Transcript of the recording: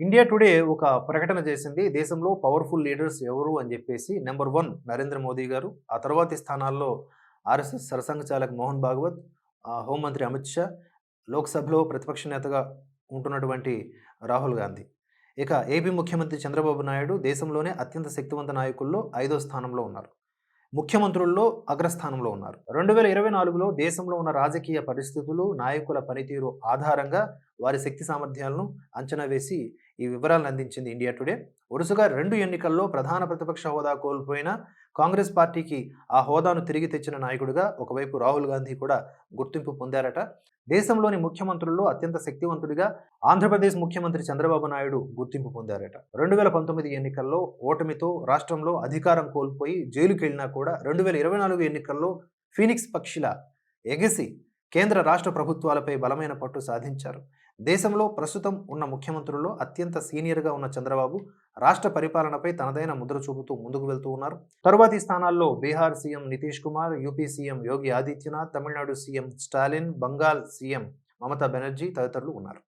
India today ఒక ప్రకటన చేసింది దేశంలో పవర్ఫుల్ లీడర్స్ ఎవరు? అని చెప్పేసి నెంబర్ వన్ నరేంద్ర మోదీ గారు ఆ తర్వాతి స్థానాల్లో ఆర్ఎస్ఎస్ సరసంఘ చాలక్ మోహన్ భాగవత్ హోంమంత్రి అమిత్ షా లోక్సభలో ప్రతిపక్ష నేతగా ఉంటున్నటువంటి రాహుల్ గాంధీ. ఇక ఏపీ ముఖ్యమంత్రి చంద్రబాబు నాయుడు దేశంలోనే అత్యంత శక్తివంత నాయకుల్లో ఐదో స్థానంలో ఉన్నారు. ముఖ్యమంత్రుల్లో అగ్రస్థానంలో ఉన్నారు. రెండు వేల ఇరవై నాలుగులో దేశంలో ఉన్న రాజకీయ పరిస్థితులు నాయకుల పనితీరు ఆధారంగా వారి శక్తి సామర్థ్యాలను అంచనా వేసి ఈ వివరాలను అందించింది ఇండియా టుడే. వరుసగా రెండు ఎన్నికల్లో ప్రధాన ప్రతిపక్ష హోదా కోల్పోయిన కాంగ్రెస్ పార్టీకి ఆ హోదాను తిరిగి తెచ్చిన నాయకుడిగా ఒకవైపు రాహుల్ గాంధీ కూడా గుర్తింపు పొందారట. దేశంలోని ముఖ్యమంత్రుల్లో అత్యంత శక్తివంతుడిగా ఆంధ్రప్రదేశ్ ముఖ్యమంత్రి చంద్రబాబు నాయుడు గుర్తింపు పొందారట. రెండు వేల పంతొమ్మిది ఎన్నికల్లో ఓటమితో రాష్ట్రంలో అధికారం కోల్పోయి జైలుకెళ్ళినా కూడా రెండు వేల ఇరవై నాలుగు ఎన్నికల్లో ఫీనిక్స్ పక్షిల ఎగసి కేంద్ర రాష్ట్ర ప్రభుత్వాలపై బలమైన పట్టు సాధించారు. దేశంలో ప్రస్తుతం ఉన్న ముఖ్యమంత్రుల్లో అత్యంత సీనియర్గా ఉన్న చంద్రబాబు రాష్ట్ర పరిపాలనపై తనదైన ముద్ర చూపుతూ ముందుకు వెళ్తూ ఉన్నారు. తరువాతి స్థానాల్లో Bihar CM Nitish Kumar UP CM Yogi Adityanath Tamil Nadu CM Stalin Bengal CM Mamata Banerjee తదితరులు ఉన్నారు.